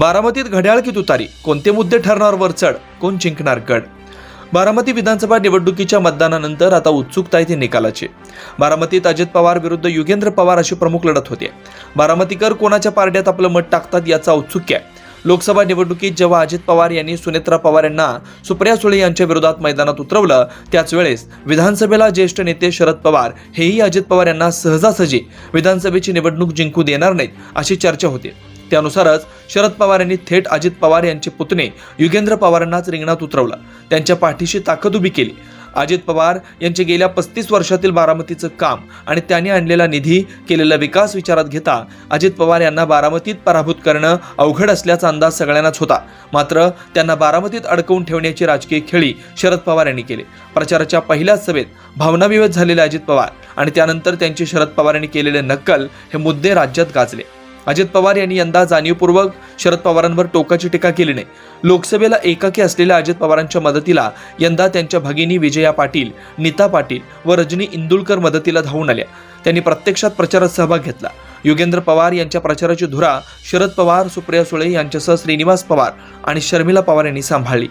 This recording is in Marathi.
बारामतीत घड्याळ की तुतारी? कोणते मुद्दे ठरणार वरचढ कोण जिंकणार गड? बारामती विधानसभा निवडणुकीच्या मतदानानंतर आता उत्सुकता येते निकालाची. बारामतीत अजित पवार विरुद्ध युगेंद्र पवार अशी प्रमुख लढत होते. बारामतीकर कोणाच्या पारड्यात आपलं मत टाकतात याचा औत्सुक्य आहे. लोकसभा निवडणुकीत जेव्हा अजित पवार यांनी सुनेत्रा पवार यांना सुप्रिया सुळे यांच्या विरोधात मैदानात उतरवलं त्याच वेळेस विधानसभेला ज्येष्ठ नेते शरद पवार हेही अजित पवार यांना सहजासहजी विधानसभेची निवडणूक जिंकू देणार नाहीत अशी चर्चा होती. त्यानुसारच शरद पवार यांनी थेट अजित पवार यांचे पुतणे युगेंद्र पवारांनाच रिंगणात उतरवला. त्यांच्या पाठीशी ताकद उभी केली. अजित पवार यांचे गेल्या पस्तीस वर्षातील बारामतीचं काम आणि त्यांनी आणलेला निधी केलेला विकास विचारात घेता अजित पवार यांना बारामतीत पराभूत करणं अवघड असल्याचा अंदाज सगळ्यांनाच होता. मात्र त्यांना बारामतीत अडकवून ठेवण्याची राजकीय खेळी शरद पवार यांनी केली. प्रचाराच्या पहिल्याच सभेत भावनाविवत झालेले अजित पवार आणि त्यानंतर त्यांची शरद पवार यांनी केलेले नक्कल हे मुद्दे राज्यात गाजले. अजित पवार यांनी यंदा जाणीवपूर्वक शरद पवारांवर टोकाची टीका केली नाही. लोकसभेला एकाकी असलेल्या अजित पवारांच्या मदतीला यंदा त्यांच्या भगिनी विजया पाटील नीता पाटील व रजनी इंदुलकर मदतीला धावून आल्या. त्यांनी प्रत्यक्षात प्रचारात सहभाग घेतला. योगेंद्र पवार यांच्या प्रचाराची धुरा शरद पवार सुप्रिया सुळे यांच्यासह श्रीनिवास पवार आणि शर्मिला पवार यांनी सांभाळली.